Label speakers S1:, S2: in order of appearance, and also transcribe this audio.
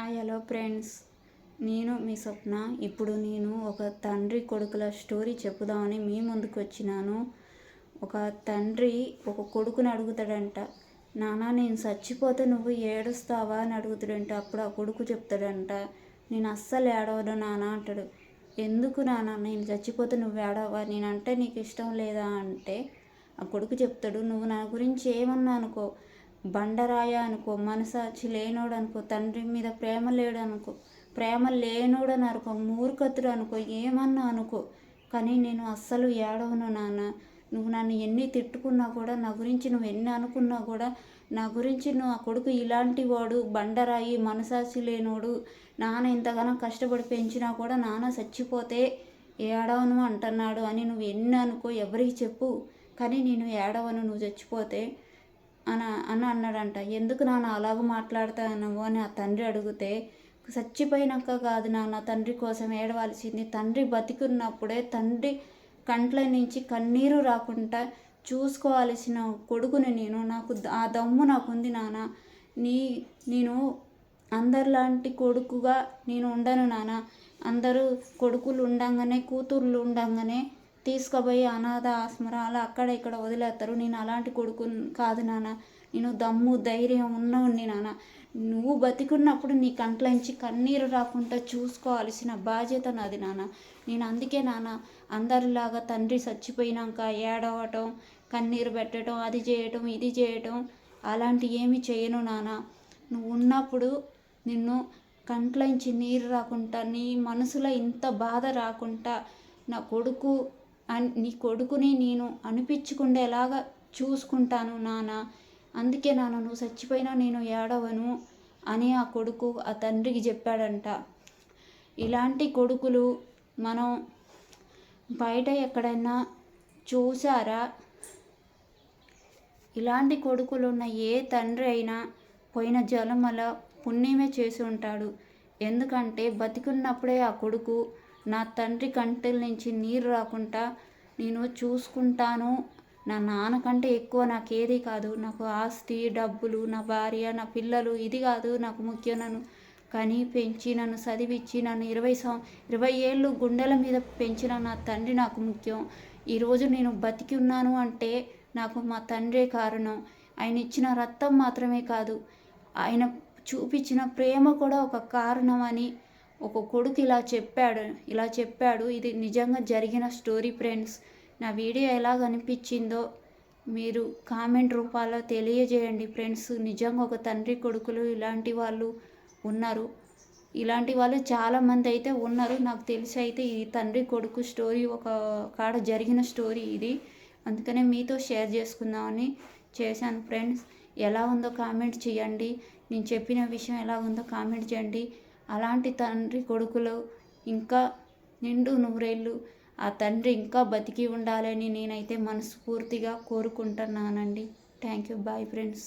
S1: Hi hello friends నేను మీ స్వప్న. ఇప్పుడు నేను ఒక తండ్రి కొడుకుల స్టోరీ చెప్పుదామని మీ ముందుకు వచ్చినాను. ఒక తండ్రి ఒక కొడుకుని అడుగుతాడంట నాన్న నేను చచ్చిపోతే నువ్వు ఏడుస్తావా? అని అడుగుతాడంట. అప్పుడు ఆ కొడుకు చెప్తాడంట నేను అస్సలు ఏడవను నాన్న అంటాడు. ఎందుకు నాన్న? నేను చచ్చిపోతే నువ్వు ఏడవా నేనంటే నీకు ఇష్టం లేదా? అంటే ఆ కొడుకు చెప్తాడు నువ్వు నా గురించి ఏమన్నా అనుకో. బండరాయ అనుకో మనసాచి లేనోడు అనుకో తండ్రి మీద ప్రేమ లేడు అనుకో ప్రేమ లేనోడని అనుకో మూర్ఖతుడు అనుకో ఏమన్నా అనుకో కానీ నేను అస్సలు ఏడవను నాన్న. నువ్వు నన్ను ఎన్ని తిట్టుకున్నా కూడా నా గురించి నువ్వు ఎన్ని అనుకున్నా కూడా నా గురించి నువ్వు ఆ కొడుకు ఇలాంటి వాడు బండరాయి మనసాచి లేనోడు నాన్న ఇంతగానో కష్టపడి పెంచినా కూడా నాన్న చచ్చిపోతే ఏడవను అంటున్నాడు అని నువ్వు ఎన్ని అనుకో ఎవరికి చెప్పు. కానీ నేను ఏడవను నువ్వు చచ్చిపోతే అని అని అన్నాడంట. ఎందుకు నాన్న అలాగ మాట్లాడతానవు? అని ఆ తండ్రి అడిగితే చచ్చిపోయినాక కాదు నాన్న తండ్రి కోసం ఏడవలసింది. తండ్రి బతికున్నప్పుడే తండ్రి కంట్ల నుంచి కన్నీరు రాకుండా చూసుకోవాల్సిన కొడుకుని నేను. నాకు ఆ దమ్ము నాకుంది నాన్న. నీ నేను అందరిలాంటి కొడుకుగా నేను ఉండను నాన్న. అందరూ కొడుకులు ఉండంగానే కూతుర్లు ఉండంగానే తీసుకుపోయి అనాథ ఆశ్రమాలు అక్కడ ఇక్కడ వదిలేస్తారు. నేను అలాంటి కొడుకు కాదు నాన్న. నేను దమ్ము ధైర్యం ఉన్నవాడిని నాన్న. నువ్వు బతికున్నప్పుడు నీ కంట్లోంచి కన్నీరు రాకుండా చూసుకోవాల్సిన బాధ్యత నాది నాన్న. నేను అందుకే నాన్న అందరిలాగా తండ్రి చచ్చిపోయినాక ఏడవటం కన్నీరు పెట్టడం అది చేయటం ఇది చేయటం అలాంటి ఏమి చేయను నాన్న. నువ్వు ఉన్నప్పుడు నిన్ను కంట్లోంచి నీరు రాకుండా నీ మనసులో ఇంత బాధ రాకుండా నా కొడుకు నీ కొడుకుని నేను అనిపించుకుండేలాగా చూసుకుంటాను నాన్న అందుకే నాన్న నువ్వు చచ్చిపోయినా నేను ఏడవను అని ఆ కొడుకు ఆ తండ్రికి చెప్పాడంట. ఇలాంటి కొడుకులు మనం బయట ఎక్కడైనా చూసారా? ఇలాంటి కొడుకులు ఉన్న ఏ తండ్రి అయినా పోయిన జలమల పుణ్యమే చేసి ఉంటాడు. ఎందుకంటే బతికున్నప్పుడే ఆ కొడుకు నా తండ్రి కంటిల నుంచి నీరు రాకుండా నేను చూసుకుంటాను. నా నాన్నకంటే ఎక్కువ నాకేది కాదు. నాకు ఆస్తి డబ్బులు నా భార్య నా పిల్లలు ఇది కాదు నాకు ముఖ్యం. నన్ను కని పెంచి నన్ను చదివించి నన్ను ఇరవై సం ఇరవై ఏళ్ళు గుండెల మీద పెంచిన నా తండ్రి నాకు ముఖ్యం. ఈరోజు నేను బతికి ఉన్నాను అంటే నాకు మా తండ్రే కారణం. ఆయన ఇచ్చిన రక్తం మాత్రమే కాదు. ఆయన చూపించిన ప్రేమ కూడా ఒక కారణం అని ఒక కొడుకు ఇలా చెప్పాడు ఇలా చెప్పాడు ఇది నిజంగా జరిగిన స్టోరీ ఫ్రెండ్స్ నా వీడియో ఎలా అనిపించిందో మీరు కామెంట్ రూపాల్లో తెలియజేయండి ఫ్రెండ్స్ నిజంగా ఒక తండ్రి కొడుకులు ఇలాంటి వాళ్ళు ఉన్నారు. ఇలాంటి వాళ్ళు చాలామంది అయితే ఉన్నారు. నాకు తెలిసి అయితే ఈ తండ్రి కొడుకు స్టోరీ ఒక కాడ జరిగిన స్టోరీ ఇది. అందుకనే మీతో షేర్ చేసుకుందామని చేశాను ఫ్రెండ్స్ ఎలా ఉందో కామెంట్ చేయండి. నేను చెప్పిన విషయం ఎలా ఉందో కామెంట్ చేయండి. అలాంటి తండ్రి కొడుకులు ఇంకా నిండు నూరేళ్ళు ఆ తండ్రి ఇంకా బతికి ఉండాలని నేనైతే మనస్ఫూర్తిగా కోరుకుంటున్నానండి. Thank you bye friends